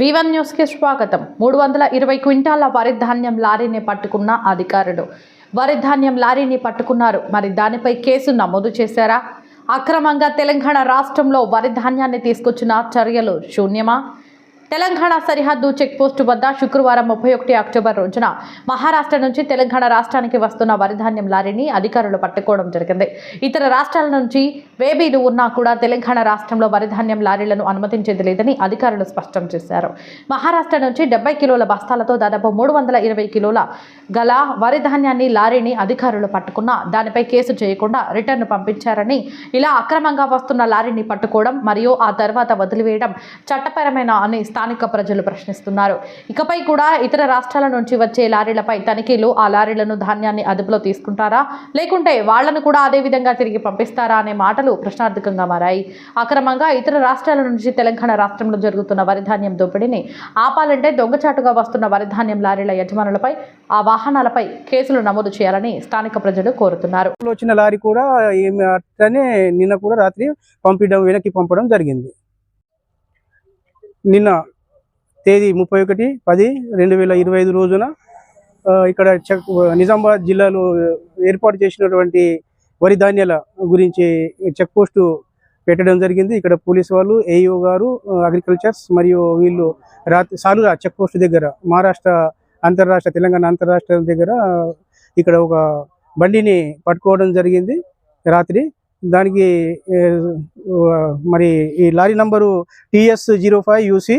వివన్ న్యూస్కి స్వాగతం. మూడు వందల ఇరవై క్వింటాల వరి ధాన్యం లారీని పట్టుకున్న అధికారులు. వరి ధాన్యం లారీని పట్టుకున్నారు. మరి దానిపై కేసు నమోదు చేశారా? అక్రమంగా తెలంగాణ రాష్ట్రంలో వరి ధాన్యాన్ని తీసుకొచ్చిన చర్యలు శూన్యమా? తెలంగాణ సరిహద్దు చెక్పోస్టు వద్ద శుక్రవారం ముప్పై ఒకటి అక్టోబర్ రోజున మహారాష్ట్ర నుంచి తెలంగాణ రాష్ట్రానికి వస్తున్న వరిధాన్యం లారీని అధికారులు పట్టుకోవడం జరిగింది. ఇతర రాష్ట్రాల నుంచి వేబీలు ఉన్నా కూడా తెలంగాణ రాష్ట్రంలో వరిధాన్యం లారీలను అనుమతించేది లేదని అధికారులు స్పష్టం చేశారు. మహారాష్ట్ర నుంచి డెబ్బై కిలోల బస్తాలతో దాదాపు మూడు వందల ఇరవై కిలోల గల వరిధాన్యాన్ని లారీని అధికారులు పట్టుకున్న దానిపై కేసు చేయకుండా రిటర్న్ పంపించారని ఇలా అక్రమంగా వస్తున్న లారీని పట్టుకోవడం మరియు ఆ తర్వాత వదిలివేయడం చట్టపరమైన అని స్థానిక ప్రజలు ప్రశ్నిస్తున్నారు. ఇకపై కూడా ఇతర రాష్ట్రాల నుంచి వచ్చే లారీలపై తనిఖీలు ఆ లారీలను ధాన్యాన్ని అదుపులో తీసుకుంటారా? లేకుంటే వాళ్ళను కూడా అదే విధంగా తిరిగి పంపిస్తారా అనే మాటలు ప్రశ్నార్థకంగా మారాయి. అక్రమంగా ఇతర రాష్ట్రాల నుంచి తెలంగాణ రాష్ట్రంలో జరుగుతున్న వరి ధాన్యం దోపిడీని ఆపాలంటే దొంగచాటుగా వస్తున్న వరిధాన్యం లారీల యజమానులపై ఆ వాహనాలపై కేసులు నమోదు చేయాలని స్థానిక ప్రజలు కోరుతున్నారు. వచ్చిన లారీ కూడా నిన్న కూడా రాత్రి పంపించడం వెనక్కి పంపడం జరిగింది. నిన్న తేదీ ముప్పై ఒకటి పది రెండు వేల ఇరవై ఐదు రోజున ఆ, ఇక్కడ చెక్ నిజామాబాద్ జిల్లాలో ఏర్పాటు చేసినటువంటి వరి ధాన్యాల గురించి చెక్ పోస్టు పెట్టడం జరిగింది. ఇక్కడ పోలీసు వాళ్ళు ఏఈఓ గారు అగ్రికల్చర్స్ మరియు వీళ్ళు రాత్రి సాలురా చెక్ పోస్ట్ దగ్గర మహారాష్ట్ర అంతర్రాష్ట్ర తెలంగాణ అంతర్రాష్ట్ర దగ్గర ఇక్కడ ఒక బండిని పట్టుకోవడం జరిగింది రాత్రి. దానికి మరి ఈ lorry number TS zero five UC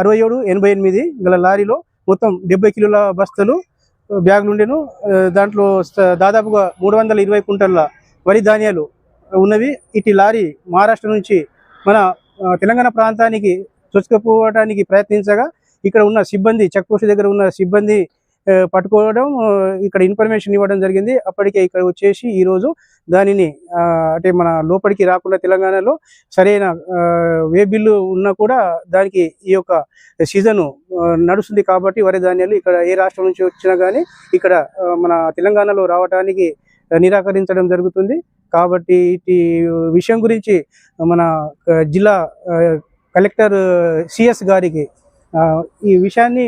అరవై ఏడు ఎనభై ఎనిమిది గల లారీలో మొత్తం డెబ్బై కిలోల బస్తాలు బ్యాగులు ఉండేను. దాంట్లో దాదాపుగా మూడు వందల ఇరవై కుంటల వరి ధాన్యాలు ఉన్నవి. ఇటు లారీ మహారాష్ట్ర నుంచి మన తెలంగాణ ప్రాంతానికి చొచ్చుకుపోవడానికి ప్రయత్నించగా ఇక్కడ ఉన్న సిబ్బంది చెక్ పోస్ట్ దగ్గర ఉన్న సిబ్బంది పట్టుకోవడం ఇక్కడ ఇన్ఫర్మేషన్ ఇవ్వడం జరిగింది. అప్పటికే ఇక్కడ వచ్చేసి ఈ రోజు దానిని అంటే మన లోపలికి రాకుండా తెలంగాణలో సరైన ఆ, వే బిల్లు ఉన్నా కూడా దానికి ఈ యొక్క సీజన్ నడుస్తుంది కాబట్టి వరి ధాన్యాలు ఇక్కడ ఏ రాష్ట్రం నుంచి వచ్చినా కానీ ఇక్కడ మన తెలంగాణలో రావడానికి నిరాకరించడం జరుగుతుంది. కాబట్టి ఈ విషయం గురించి మన జిల్లా కలెక్టర్ సిఎస్ గారికి ఈ విషయాన్ని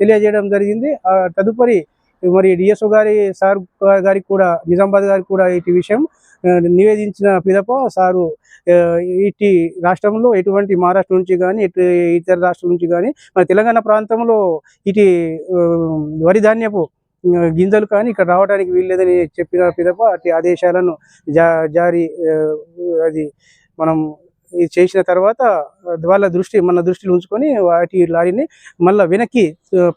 తెలియజేయడం జరిగింది. ఆ, తదుపరి మరి డిఎస్ఓ గారి సార్ గారికి కూడా నిజామాబాద్ గారికి కూడా ఇటు విషయం నివేదించిన పిదప సారు ఇటు రాష్ట్రంలో ఎటువంటి మహారాష్ట్ర నుంచి కానీ ఇటు ఇతర రాష్ట్రం నుంచి కానీ మన తెలంగాణ ప్రాంతంలో ఇటు వరి ధాన్యపు గింజలు కానీ ఇక్కడ రావడానికి వీల్లేదని చెప్పిన పిదప అటు ఆదేశాలను జా జారీ అది మనం ఇది చేసిన తర్వాత వాళ్ళ దృష్టి మన దృష్టిలో ఉంచుకొని వాటి లారీని మళ్ళీ వెనక్కి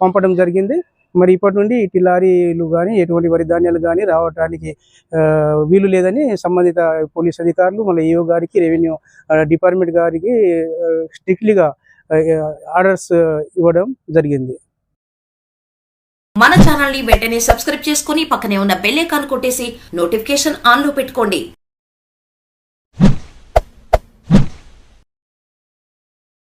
పంపడం జరిగింది. మరి ఇప్పటి నుండి ఇటు లారీలు కానీ ఎటువంటి వరి ధాన్యాలు కానీ రావడానికి వీలు లేదని సంబంధిత పోలీస్ అధికారులు మళ్ళీ ఏఓ గారికి రెవెన్యూ డిపార్ట్మెంట్ గారికి స్ట్రిక్ట్లీగా ఆర్డర్స్ ఇవ్వడం జరిగింది. మన ఛానల్ని వెంటనే సబ్స్క్రైబ్ చేసుకుని పక్కనే ఉన్న బెల్ ఐకాన్ కొట్టేసి నోటిఫికేషన్ ఆన్లో పెట్టుకోండి.